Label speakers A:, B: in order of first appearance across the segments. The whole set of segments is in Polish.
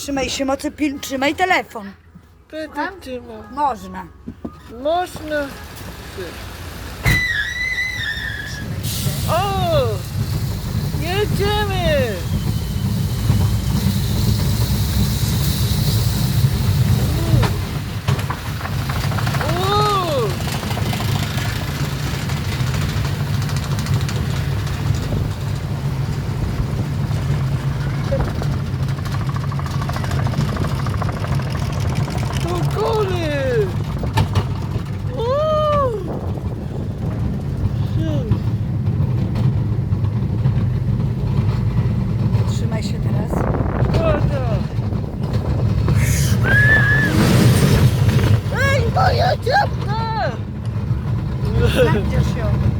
A: Trzymaj się mocy, pil, trzymaj telefon.
B: Będę trzymał.
A: Można.
B: Można. Ютуб! Держи.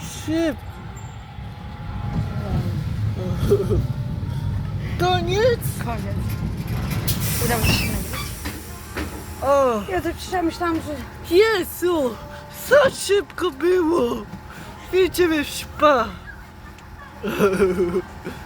B: Szybko. Koniec?
A: Koniec. Udało się nagrać.
B: O,
A: Ja to przecież że...
B: Jezu! Za szybko było! Idziemy w spa!